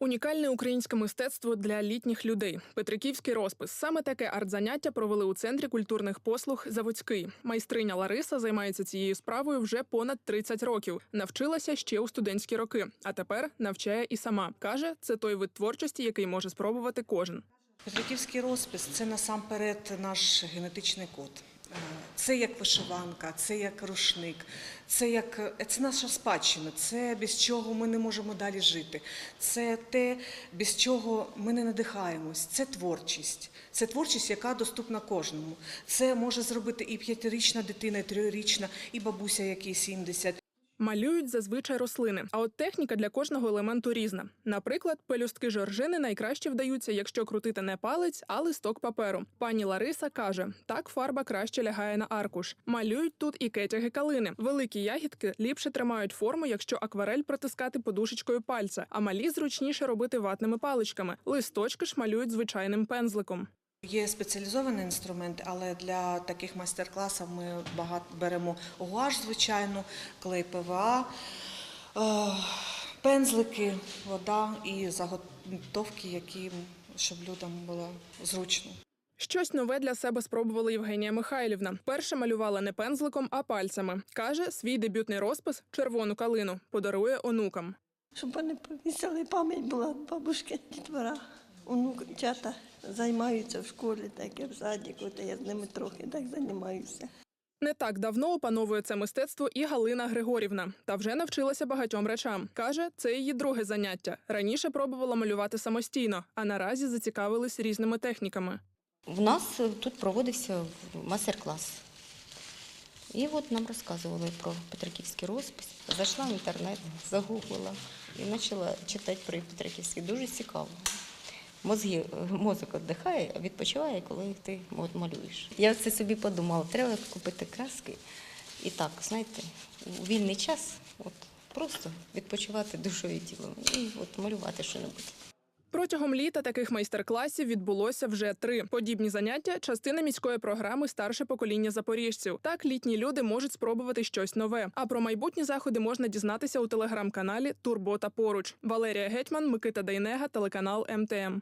Унікальне українське мистецтво для літніх людей. Петриківський розпис. Саме таке арт-заняття провели у центрі культурних послуг Заводський. Майстриня Лариса займається цією справою вже понад 30 років. Навчилася ще у студентські роки, а тепер навчає і сама. каже, це той вид творчості, який може спробувати кожен. Петриківський розпис це насамперед наш генетичний код. Це як вишиванка, це як рушник, це як це наша спадщина, це без чого ми не можемо далі жити. Це те, без чого ми не надихаємось. Це творчість. Це творчість, яка доступна кожному. Це може зробити і п'ятирічна дитина, і трирічна, і бабуся, якій 70. Малюють зазвичай рослини, а от техніка для кожного елементу різна. Наприклад, пелюстки жоржини найкраще вдаються, якщо крутити не палець, а листок паперу. Пані Лариса каже, так фарба краще лягає на аркуш. Малюють тут і кетяги калини. Великі ягідки ліпше тримають форму, якщо акварель протискати подушечкою пальця, а малі зручніше робити ватними паличками. Листочки ж малюють звичайним пензликом. Є спеціалізований інструмент, але для таких майстер-класів ми багато беремо гуаш, звичайно, клей ПВА, е, пензлики, вода і заготовки, які щоб людям було зручно. Щось нове для себе спробувала Євгенія Михайлівна. Перше малювала не пензликом, а пальцями. каже, свій дебютний розпис червону калину подарує онукам. Щоб вони повісили пам'ять була бабушки, дітвора, онучата займаються в школі, так я в садіку, то я з ними трохи так займаюся. Не так давно опановує це мистецтво і Галина Григорівна, та вже навчилася багатьом речам. каже, це її друге заняття. Раніше пробувала малювати самостійно, а наразі зацікавились різними техніками. В нас е, тут проводився майстер-клас. І от нам розказували про Петриківський розпис. Зайшла в інтернет, загуглила і почала читати про Петриківський. Дуже цікаво. Мозги, мозок віддихає, а відпочиває, коли ти малюєш. Я це собі подумала, треба купити краски і так, знаєте, у вільний час от, просто відпочивати душою і тілом і от, малювати щось. Протягом літа таких майстер-класів відбулося вже три. Подібні заняття частина міської програми Старше покоління запоріжців. Так літні люди можуть спробувати щось нове. А про майбутні заходи можна дізнатися у телеграм-каналі Турбота поруч. Валерія Гетьман, Микита Дейнега, телеканал МТМ.